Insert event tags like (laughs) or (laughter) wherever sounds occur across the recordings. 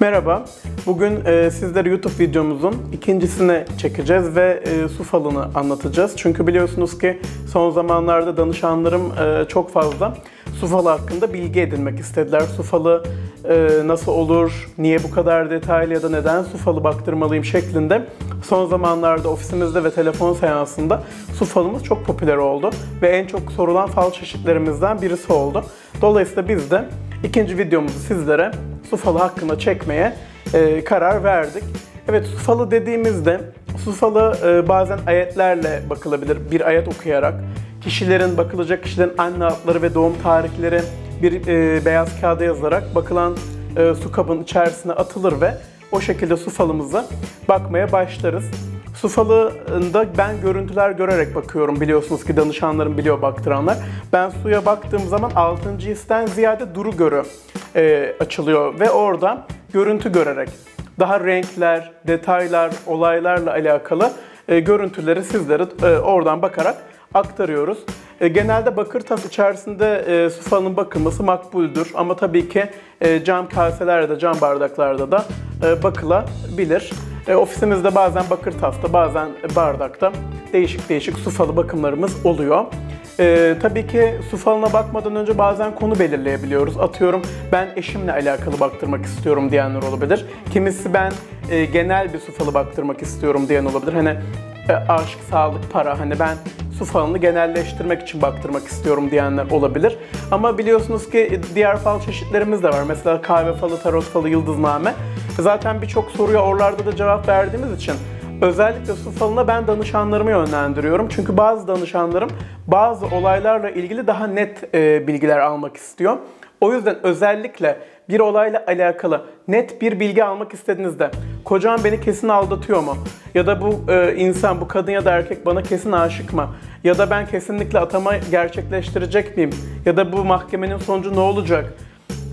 Merhaba. Bugün e, sizlere YouTube videomuzun ikincisini çekeceğiz ve e, su falını anlatacağız. Çünkü biliyorsunuz ki son zamanlarda danışanlarım e, çok fazla su falı hakkında bilgi edinmek istediler. Su falı e, nasıl olur, niye bu kadar detaylı ya da neden su falı baktırmalıyım şeklinde son zamanlarda ofisimizde ve telefon seansında su falımız çok popüler oldu ve en çok sorulan fal çeşitlerimizden birisi oldu. Dolayısıyla biz de ikinci videomuzu sizlere su falı hakkında çekmeye e, karar verdik. Evet su falı dediğimizde su falı e, bazen ayetlerle bakılabilir. Bir ayet okuyarak kişilerin bakılacak kişilerin anne adları ve doğum tarihleri bir e, beyaz kağıda yazılarak bakılan e, su kabının içerisine atılır ve o şekilde su falımıza bakmaya başlarız. Falında ben görüntüler görerek bakıyorum. Biliyorsunuz ki danışanlarım biliyor baktıranlar. Ben suya baktığım zaman 6. histen ziyade duru görü e, açılıyor ve orada görüntü görerek daha renkler, detaylar, olaylarla alakalı e, görüntüleri sizlere e, oradan bakarak aktarıyoruz. E, genelde bakır tas içerisinde e, su falının bakılması makbuldür ama tabii ki e, cam kaselerde, cam bardaklarda da e, bakılabilir. E, ofisimizde bazen bakır tasta, bazen bardakta değişik değişik su falı bakımlarımız oluyor. Ee, tabii ki su falına bakmadan önce bazen konu belirleyebiliyoruz. Atıyorum ben eşimle alakalı baktırmak istiyorum diyenler olabilir. Kimisi ben e, genel bir su falı baktırmak istiyorum diyen olabilir. Hani e, aşk, sağlık, para hani ben su falını genelleştirmek için baktırmak istiyorum diyenler olabilir. Ama biliyorsunuz ki diğer fal çeşitlerimiz de var. Mesela kahve falı, tarot falı, yıldızname. (laughs) Zaten birçok soruya oralarda da cevap verdiğimiz için Özellikle su falına ben danışanlarımı yönlendiriyorum. Çünkü bazı danışanlarım bazı olaylarla ilgili daha net e, bilgiler almak istiyor. O yüzden özellikle bir olayla alakalı net bir bilgi almak istediğinizde kocam beni kesin aldatıyor mu? Ya da bu e, insan, bu kadın ya da erkek bana kesin aşık mı? Ya da ben kesinlikle atama gerçekleştirecek miyim? Ya da bu mahkemenin sonucu ne olacak?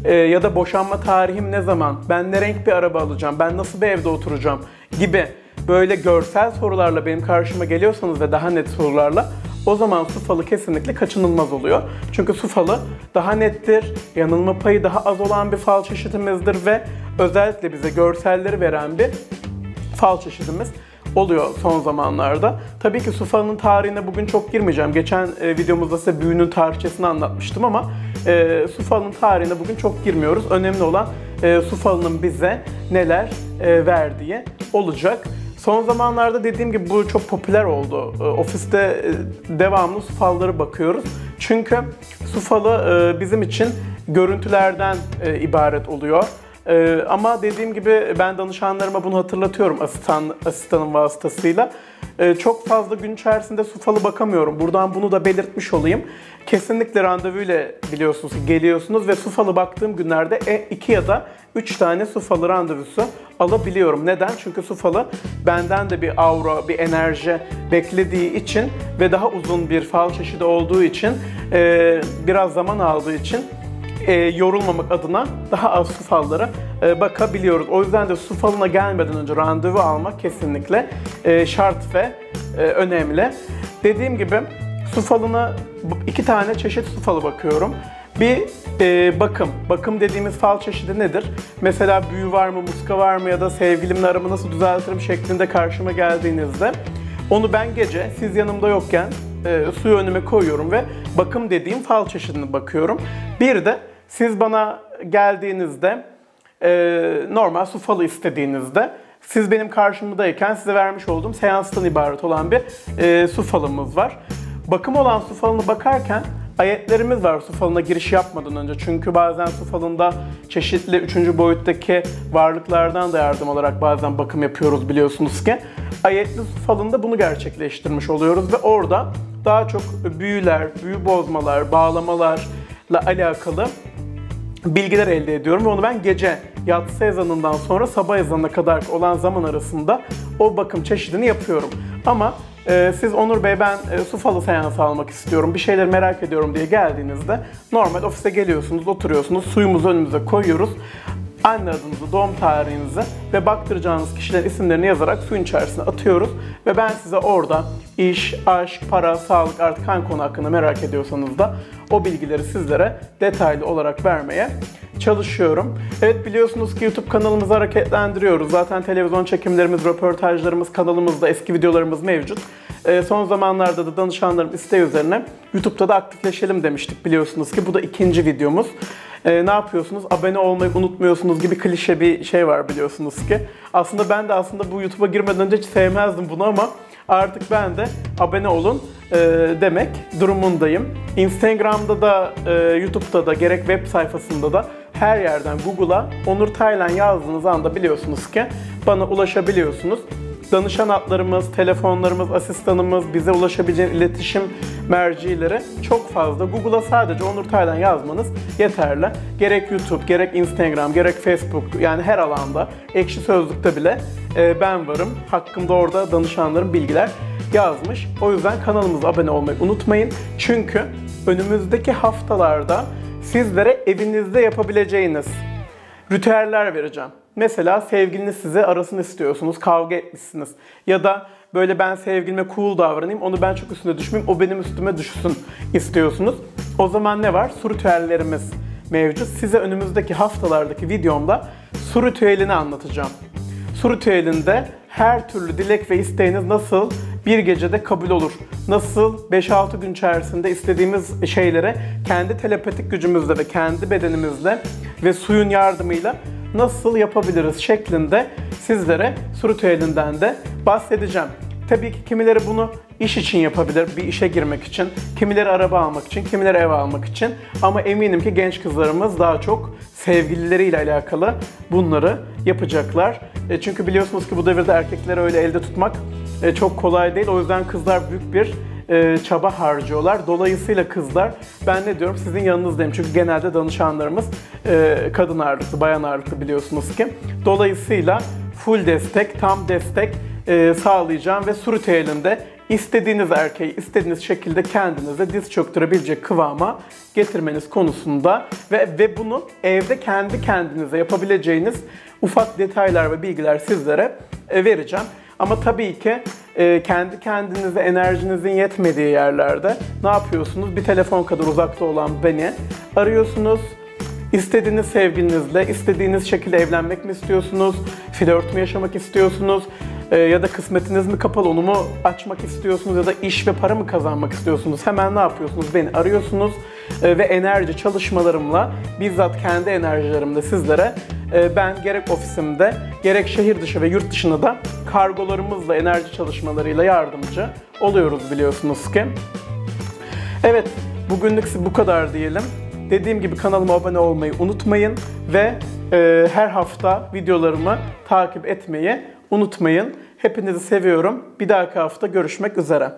E, ya da boşanma tarihim ne zaman? Ben ne renk bir araba alacağım? Ben nasıl bir evde oturacağım? Gibi böyle görsel sorularla benim karşıma geliyorsanız ve daha net sorularla o zaman su falı kesinlikle kaçınılmaz oluyor. Çünkü su falı daha nettir, yanılma payı daha az olan bir fal çeşitimizdir ve özellikle bize görselleri veren bir fal çeşidimiz oluyor son zamanlarda. Tabii ki su tarihine bugün çok girmeyeceğim. Geçen e, videomuzda size büyünün tarihçesini anlatmıştım ama e, su falının tarihine bugün çok girmiyoruz. Önemli olan e, su falının bize neler e, verdiği olacak. Son zamanlarda dediğim gibi bu çok popüler oldu. Ee, ofiste e, devamlı su falları bakıyoruz. Çünkü su falı e, bizim için görüntülerden e, ibaret oluyor. Ama dediğim gibi ben danışanlarıma bunu hatırlatıyorum asistan, asistanın vasıtasıyla. Çok fazla gün içerisinde su falı bakamıyorum. Buradan bunu da belirtmiş olayım. Kesinlikle randevu ile biliyorsunuz geliyorsunuz ve su falı baktığım günlerde 2 ya da 3 tane su falı randevusu alabiliyorum. Neden? Çünkü su falı benden de bir aura, bir enerji beklediği için ve daha uzun bir fal çeşidi olduğu için e, biraz zaman aldığı için e, yorulmamak adına daha az su fallara e, bakabiliyoruz. O yüzden de su falına gelmeden önce randevu almak kesinlikle e, şart ve e, önemli. Dediğim gibi su falına iki tane çeşit su falı bakıyorum. Bir e, bakım. Bakım dediğimiz fal çeşidi nedir? Mesela büyü var mı, muska var mı ya da sevgilimle aramı nasıl düzeltirim şeklinde karşıma geldiğinizde onu ben gece siz yanımda yokken e, suyu önüme koyuyorum ve bakım dediğim fal çeşidine bakıyorum. Bir de siz bana geldiğinizde e, normal su falı istediğinizde siz benim karşımdayken size vermiş olduğum seanstan ibaret olan bir e, su falımız var. Bakım olan su falına bakarken ayetlerimiz var su falına giriş yapmadan önce. Çünkü bazen su falında çeşitli üçüncü boyuttaki varlıklardan da yardım olarak bazen bakım yapıyoruz biliyorsunuz ki. Ayetli su falında bunu gerçekleştirmiş oluyoruz ve orada daha çok büyüler, büyü bozmalar, bağlamalarla alakalı bilgiler elde ediyorum ve onu ben gece yatsı ezanından sonra sabah ezanına kadar olan zaman arasında o bakım çeşidini yapıyorum. Ama e, siz Onur Bey ben e, su falı seansı almak istiyorum, bir şeyler merak ediyorum diye geldiğinizde normal ofise geliyorsunuz, oturuyorsunuz, suyumuzu önümüze koyuyoruz. Anne adınızı, doğum tarihinizi ve baktıracağınız kişilerin isimlerini yazarak suyun içerisine atıyoruz. Ve ben size orada iş, aşk, para, sağlık artık hangi konu hakkında merak ediyorsanız da o bilgileri sizlere detaylı olarak vermeye çalışıyorum. Evet biliyorsunuz ki YouTube kanalımızı hareketlendiriyoruz. Zaten televizyon çekimlerimiz, röportajlarımız, kanalımızda eski videolarımız mevcut. Ee, son zamanlarda da danışanlarım isteği üzerine YouTube'da da aktifleşelim demiştik biliyorsunuz ki. Bu da ikinci videomuz. Ee, ne yapıyorsunuz? Abone olmayı unutmuyorsunuz gibi klişe bir şey var biliyorsunuz ki. Aslında ben de aslında bu YouTube'a girmeden önce hiç sevmezdim bunu ama artık ben de abone olun e, demek durumundayım. Instagram'da da, e, YouTube'da da, gerek web sayfasında da her yerden Google'a Onur Taylan yazdığınız anda biliyorsunuz ki bana ulaşabiliyorsunuz. Danışan hatlarımız, telefonlarımız, asistanımız, bize ulaşabileceğiniz iletişim mercileri çok fazla. Google'a sadece Onur Taylan yazmanız yeterli. Gerek YouTube, gerek Instagram, gerek Facebook yani her alanda, ekşi sözlükte bile e, ben varım. Hakkımda orada danışanların bilgiler yazmış. O yüzden kanalımıza abone olmayı unutmayın. Çünkü önümüzdeki haftalarda sizlere evinizde yapabileceğiniz ritüeller vereceğim. Mesela sevgiliniz size arasını istiyorsunuz, kavga etmişsiniz. Ya da böyle ben sevgilime cool davranayım, onu ben çok üstüne düşmeyeyim, o benim üstüme düşsün istiyorsunuz. O zaman ne var? Su ritüellerimiz mevcut. Size önümüzdeki haftalardaki videomda su ritüelini anlatacağım. Su ritüelinde her türlü dilek ve isteğiniz nasıl bir gecede kabul olur? Nasıl 5-6 gün içerisinde istediğimiz şeylere kendi telepatik gücümüzle ve kendi bedenimizle ve suyun yardımıyla nasıl yapabiliriz şeklinde sizlere su ritüelinden de bahsedeceğim. Tabii ki kimileri bunu iş için yapabilir, bir işe girmek için, kimileri araba almak için, kimileri ev almak için. Ama eminim ki genç kızlarımız daha çok sevgilileriyle alakalı bunları yapacaklar. E, çünkü biliyorsunuz ki bu devirde erkekleri öyle elde tutmak e, çok kolay değil. O yüzden kızlar büyük bir e, çaba harcıyorlar. Dolayısıyla kızlar ben ne diyorum sizin yanınızdayım. Çünkü genelde danışanlarımız e, kadın ağırlıklı, bayan ağırlıklı biliyorsunuz ki. Dolayısıyla full destek, tam destek e, sağlayacağım ve su ritüelinde istediğiniz erkeği istediğiniz şekilde kendinize diz çöktürebilecek kıvama getirmeniz konusunda ve ve bunu evde kendi kendinize yapabileceğiniz ufak detaylar ve bilgiler sizlere e, vereceğim. Ama tabii ki e, kendi kendinize enerjinizin yetmediği yerlerde ne yapıyorsunuz? Bir telefon kadar uzakta olan beni arıyorsunuz. İstediğiniz sevgilinizle, istediğiniz şekilde evlenmek mi istiyorsunuz? Flört mü yaşamak istiyorsunuz? E, ya da kısmetiniz mi kapalı onu mu açmak istiyorsunuz? Ya da iş ve para mı kazanmak istiyorsunuz? Hemen ne yapıyorsunuz? Beni arıyorsunuz e, ve enerji çalışmalarımla, bizzat kendi enerjilerimle sizlere ben gerek ofisimde, gerek şehir dışı ve yurt dışında da kargolarımızla, enerji çalışmalarıyla yardımcı oluyoruz biliyorsunuz ki. Evet, bugünlük bu kadar diyelim. Dediğim gibi kanalıma abone olmayı unutmayın ve e, her hafta videolarımı takip etmeyi unutmayın. Hepinizi seviyorum. Bir dahaki hafta görüşmek üzere.